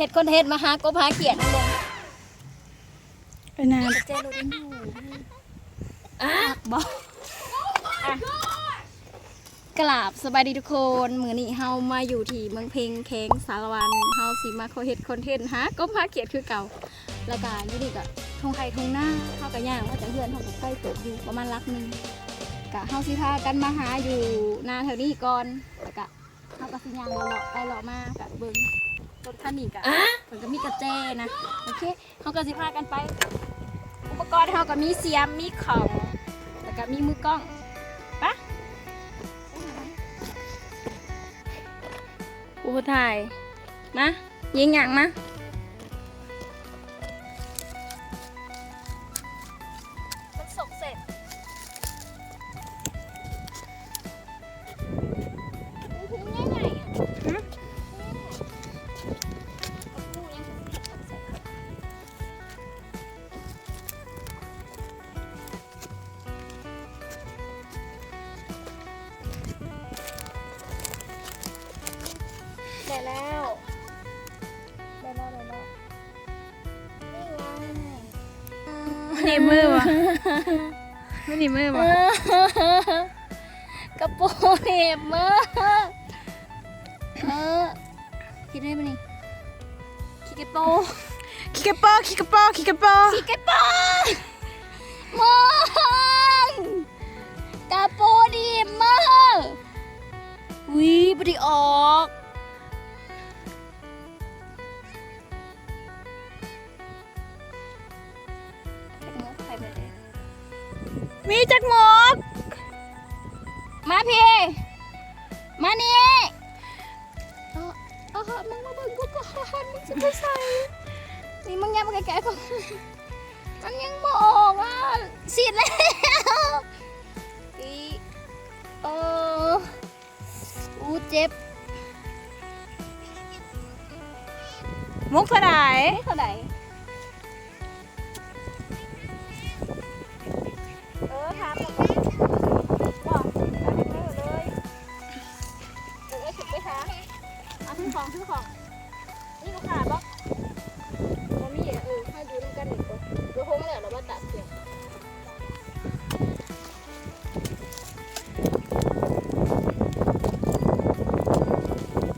เห็ดคนเห็ดมาหากบหาเขียดนั่นลงไปนานเจรูดินอยู่อะบอกอะกราบสบายดีทุกคนมือนี้เฮามาอยู่ที่เมืองเพลงแข้งสารวันเฮาสิมาโคเฮ็ดคอนเทนต์หากบหาเขียดคือเก่าแล้วก็อยู่นี่ก็ทงไข่ทงหน้าเฮาก็ย่างว่าจะเพื่อนเฮาก็ใกล้เกิดอยู่ประมาณลักหนึงก็เฮาสิพากันมาหาอยู่นาแถวนี้ก่อนแล้วก็เฮาก็สิย่างเลาะไปเลาะมาก็เบิ่ง ต้นขนิกอะมันก็มีกระแจนะ โอเคเฮาก็สิพากันไป อุปกรณ์เขาก็มีเสียม มีของแล้วก็มีมือกล้องปะอุปถ่าย มา ยิงอย่างมา ได้แล้วได้แล้วได้แล้วนี่ไงไม่หนีมือวะไม่หนีมือวะกระโปรงเหน็บมือเออคิดได้ปะนี่คิดกระโปรงขี้กระโปอขี้กระโปอขี้กระโปอคิดกระโปรงมองกระโปรงดีบมือวิบไดีออก มีจักหมก มาพี่ มานี่เออเออมึงมาเบิ่งกูก่อนมึงจะไปใส่นี่มึงยังมาแก่ๆก่อนมันยังบออกอะสีดแล้วอีเอออู้เจ็บมุกเท่าไหร่เท่าไหร่เออถามผมบอกเอาไปเลยเออฉุดไปหา ซื้อของซื้อของ นี่ลูกค้าบอกว่ามีอะเออให้ดูด้วยกันหนึ่งตัวดูห้องเลยแล้วว่าตัดเสียง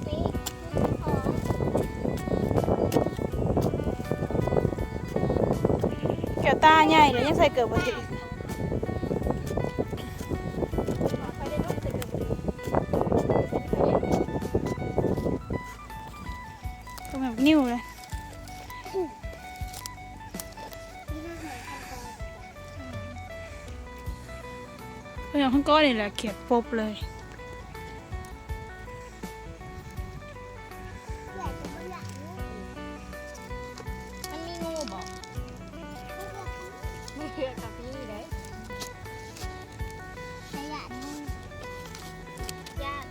นี่ของแก้วตาใหญ่เดี๋ยวยังใส่เกิดบ่ติด เป็นอย่างข้างก้อนนี่แหละเขียดปบเลยมันมีงูบอกมือเพื่อกับพี่ได้ขยะงูญาติ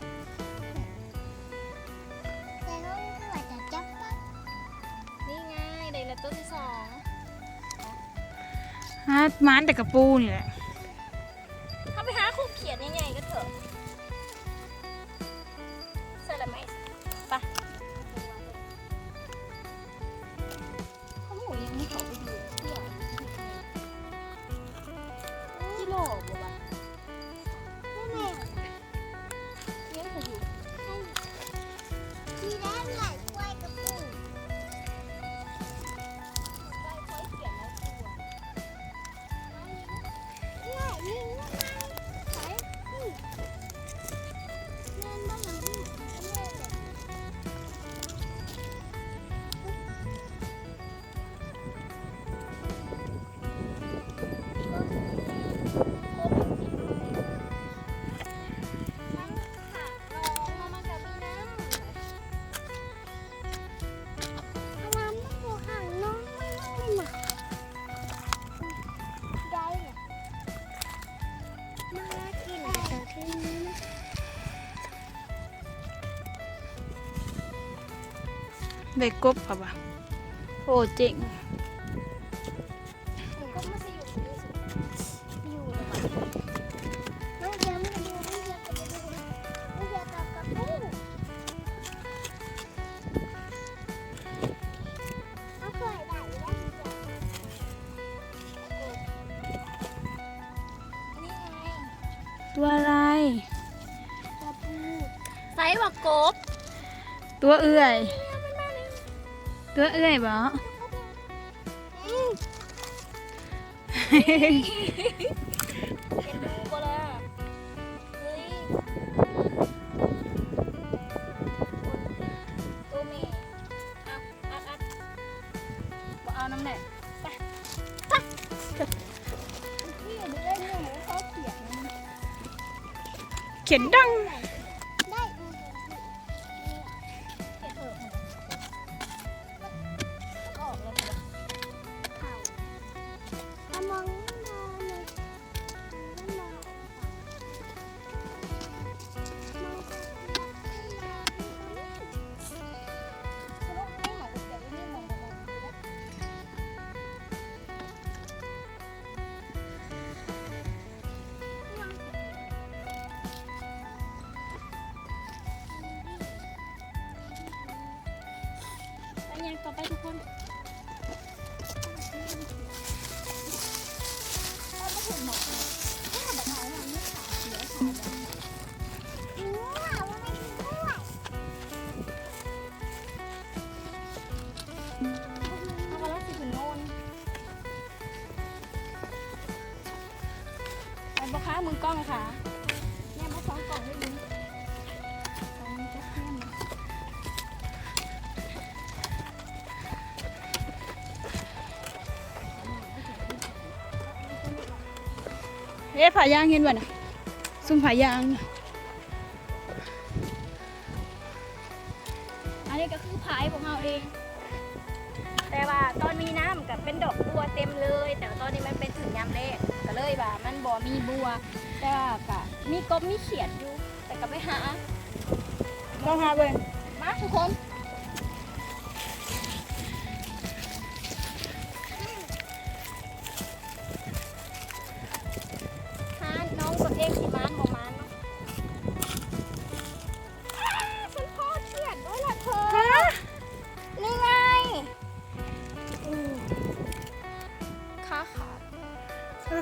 แต่น้องก็ว่าจะจับปะนี่ไงได้ละตัวที่สอง ฮะมานแต่กระปูนี่แหละ ไปกบป่ะบ่ะโอ้เจ๋งตัวอะไรไซส์ว่ากบ ตัวเอื่อย ตัวเอื่อยบ่เห็นดูบ่ล่ อ๊ะผายางเห็นบ่น่ะซุ่มผายางน่ะอันนี้ก็คือพายของเราเอง แต่ว่าตอนมีน้ำกับเป็นดอกบัวเต็มเลย แต่ว่าตอนนี้มันเป็นถึงยามแรกก็เลยว่ามันบ่มีบัว แต่ว่าก็มีกบมีเขียดอยู่ แต่ก็ไปหา ต้องหาเบิ่งมาทุกคน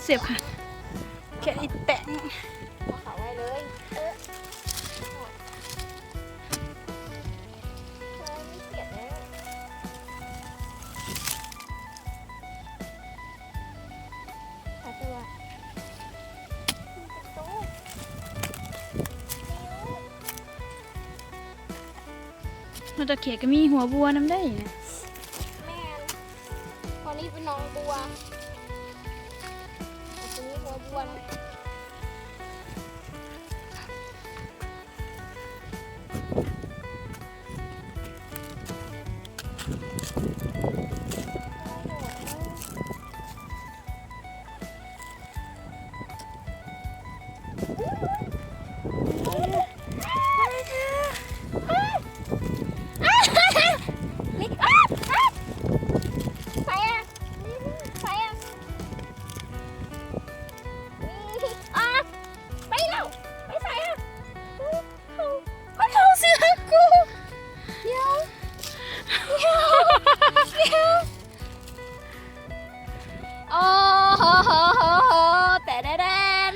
เสียบค่ะแค่อีแตะเอาขาไว้เลยเออเธอไม่เขียดแล้วขาตัวประตูมันตะเขียก็มีหัวบัวน้ำได้นะ โอ้โหโหโหโหแต่แดน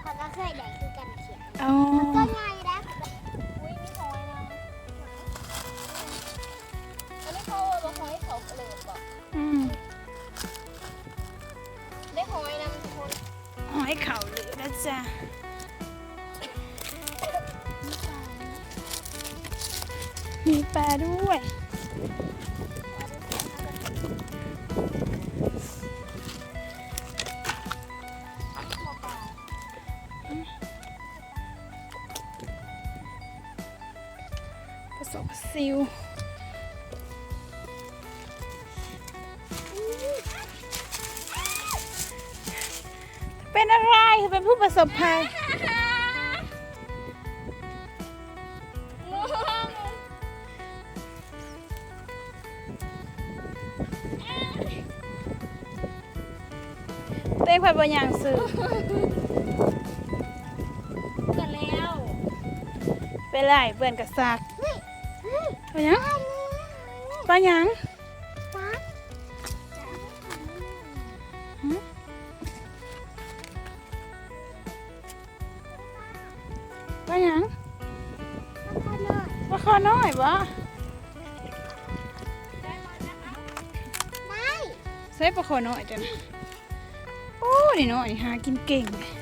เขาก็เคยได้คือกันเขียนอ๋อก็ง่ายนะอุ้ยไมีหอยนะอันนี้เขาบอกหอยเขาเกลือบอกอืมได้หอยนะทุกคนหอยเข่าเหลือนะจ๊ะมีปลาด้วย ผสมซิลเป็นอะไรเป็นผู้ประสบภัยเต้พัดบางอย่างสื่อกันแล้ว เป็นไรเปื่อนกับซาก ปะยังปะยังฟ้าหืมว่าหยังข้าวหน่อยว่าข้อน้อยบ่ได้ใส่ปลาข้อน้อยจังโอ้นี่น้อยหากินเก่งเลย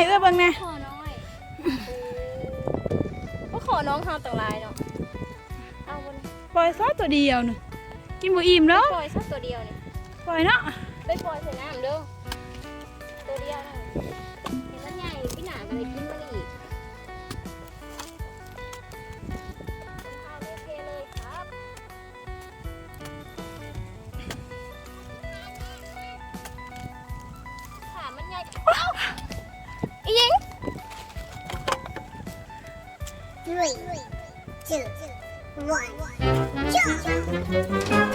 ใส่ให้เอื้อเบิ่งแหน่ขอน้อยก็ขอน้องเฮาต่างหลายเนาะ เอาบนปล่อยซอตัวเดียวนึงกินบ่อิ่มแล้วปล่อยสักตัวเดียวนี่ปล่อยเนาะ ไปปล่อยใส่น้ำเด้อตัวเดียวนั่นเห็นมัน three two one jump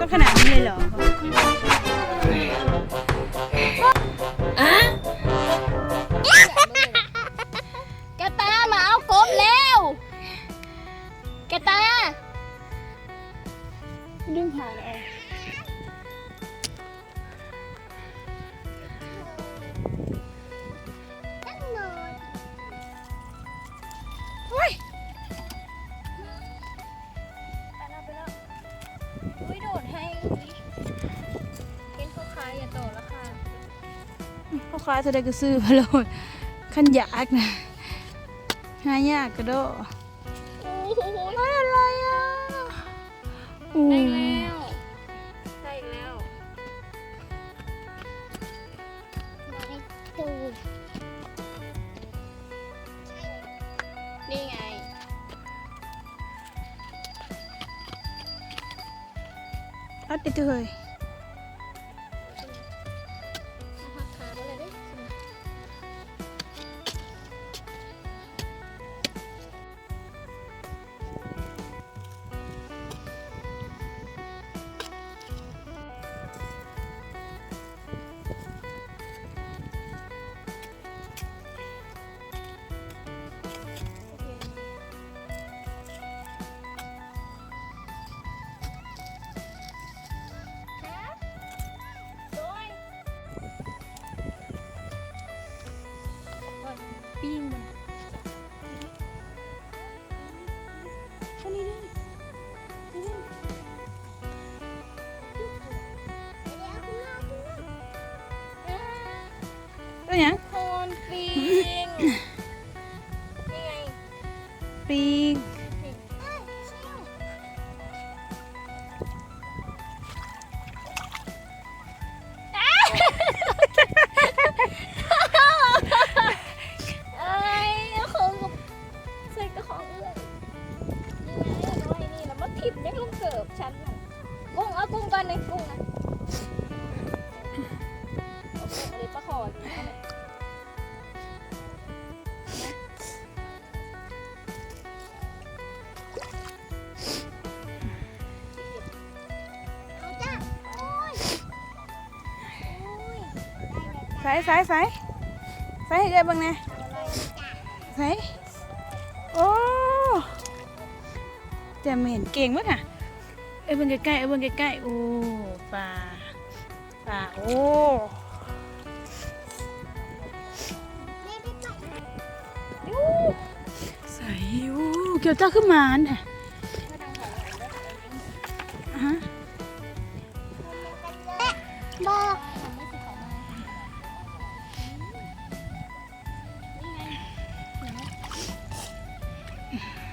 ต้องขน พ่อค้าจะได้ก็ซื้อมาเลยขันอยากนะหายากกระโดดโอ้โหไม่อะไรอะอู้ได้แล้วได้แล้วตูนี่ไงรัดติดตัวเลย ใส่ใส่ใส่ใส่ให้เอ้ยบิ่งแหน่ใส่โอ้จะเหม็นเก่งมั้งค่ะเอ้ยบิ่งใกล้ๆเอ้ยบิ่งใกล้ๆโอ้ปลาปลาโอ้ใส่โอ้เกี่ยวเจ้าขึ้นมาเนี่ย Yeah.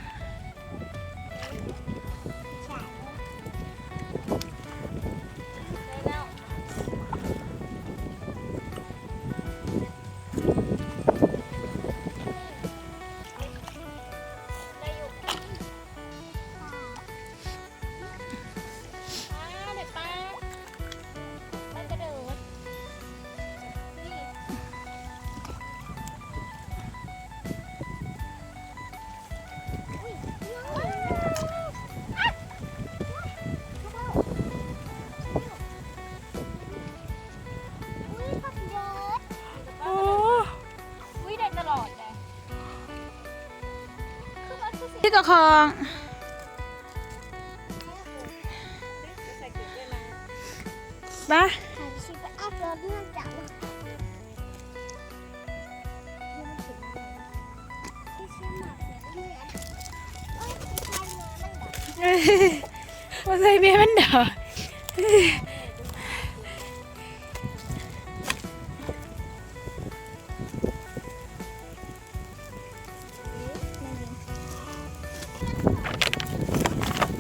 ตัว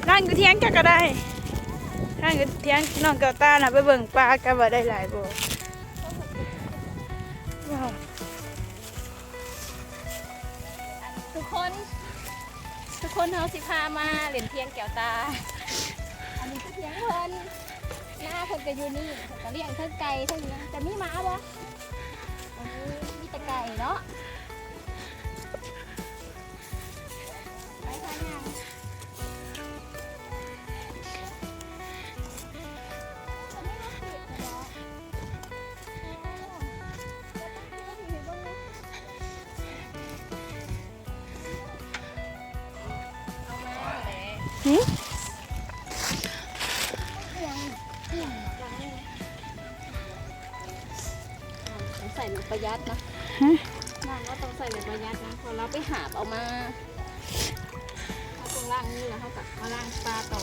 นั่งอยู่เทียงกันก็ได้นั่งอยู่เทียงน้องเกาตาน่ะไปเบิ่งปลากันว่าได้หลายบ่ว้าวทุกคน ทุกคนเฮาสิพามาเหรียญเทียงแก้วตา อันนี้ก็เทียงเพิ่นหน้าเพิ่นก็อยู่นี่เพิ่นก็เลี้ยงเทั้งไก่เทั้งหยังแต่มีหมาบ่อันนี้มีแต่ไก่เนาะ ใส่แบบประหยัดนะฮะนั่นก็ต้องใส่แบบประหยัดนะพอเราไปหาบเอามาถ้าตรงล่างนี่แล้วเขากับมาล่างปลาต่อ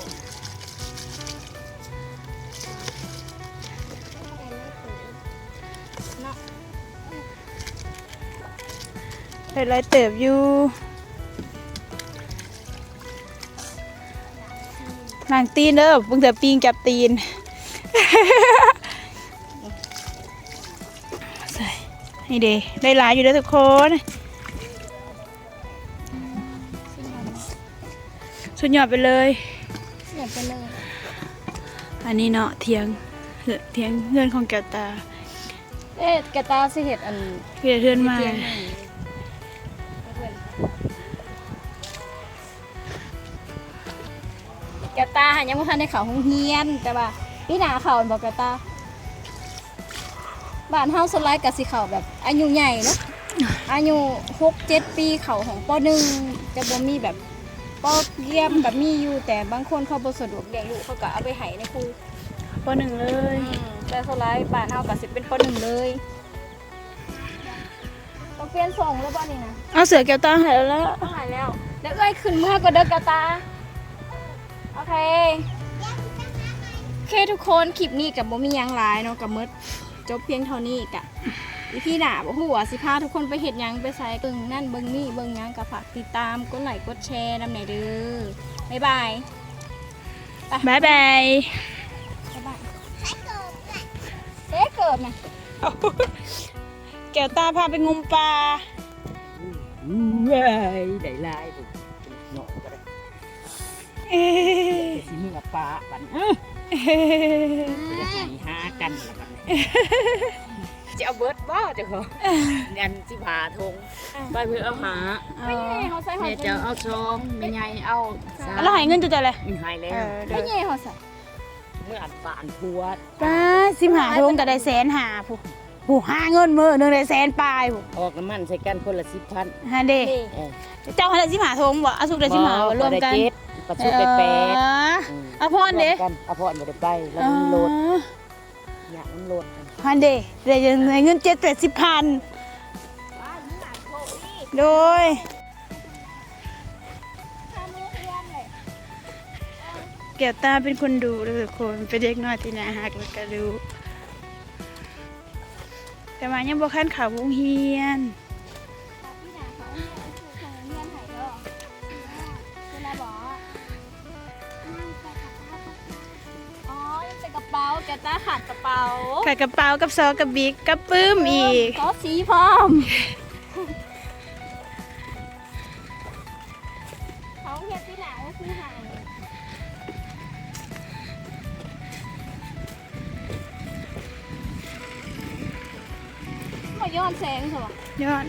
เนาะได้หลายเติบอยู่ นางตีนเด้อเพิ่งแต่ปีงจับตีนใส่นี่เด้ได้หลายอยู่เด้อทุกคนสุดยอดไปเลยเสียบไปเลย อันนี้เนาะเทียงเหือเทียงเพื่อนของแก้วตา เอ๊ะแกตาสิเห็ดอันเพื่อนเพื่อนมา ยงหนึ่งแกตาหันยังไม่ทันได้เขาห้องเฮียน แต่ว่าพี่หนาเขาบอกแกตาบ้านเฮาสไลด์กับสิเขาแบบอายุใหญ่เนาะอายุหกเจ็ดปีเขาของปหนึ่งจะบ่มีแบบปเยี่ยมกับมีอยู่ แต่บางคนเขาบ่สะดวกเลี้ยงลูกเขาก็เอาไปให้ในครูปหนึ่งเลยแต่สไลด์บ้านเฮาก็สิเป็นปหนึ่งเลยต้องเปลี่ยนส่งแล้วบ่นี่นะเอาเสือแก้วตาใหายแล้วเท่าไหร่แล้วเดี๋ยวเอ้ยขึ้นเมื่อก็เด้อกระตาโอ เค โอเคทุกคนคลิปนี้กับบ่มีหยังหลายเนาะกับมืดจบเพียงเท่านี้กะอีพี่หนาบ่ฮู้ว่าสิพาทุกคนไปเฮ็ดหยังไปใส่เบิ่งนั่นเบิ่งนี่เบิ่งหยังก็ฝากติดตามกดไลค์กดแชร์นำไหนอยเด้อบ๊ายบายบายบายบ๊ายบายเอ๊ะเกิดนะแก้วตาพาไปงมปลาเว้ยได้หลาย สิมีละปลาบัดอื้อเอ๊ะจะให้หากันละบัดนี้จะเอาเบิร์ดบ่เจ้าของยันสิพาทงไปเพื่อเอาหาไม่ใช่เขาใส่หอแม่จะเอาซองแม่ใหญ่เอาแล้วหายเงินจุดอะไรหายแล้วไม่ยวใช่เขาใส่เมื่ออันปานพัวป้าสิมหาทงแต่ได้แสนหาผู้ผู้ห้าเงินมือหนึ่งได้แสนปลายผู้ออกน้ำมันใส่กันคนละสิบพันฮะเด้นี่เออเจ้าหันสิมหาทงบ่อาสุกได้สิมหาบ่รวมกัน ประชุดได้แปดเออมเอาพรเด้รวมกันเอาพรบ่ได้ไปแล้วมันโหลดอยากมันโหลดฮันเด้ได้เงินเจ็ดแปดสิบพันโดยแก้วตาเป็นคนดูเลยทุกคนเป็นเด็กน้อยที่น่าฮักแล้วก็ดูแต่ว่ายังบ่คันข่าววงเฮียนพี่หนาเขาเนี่ยคือของเงื่อนไขเด้อเวลาบอก กระเป๋าแกตาขาดกระเป๋าขายกระเป๋ากับซอกับบิ๊กกับปื้มอีก ก็สีพร้อมเขาเฮียพี่หนาก็คือหายมาย้อนแสงใช่ปะยอด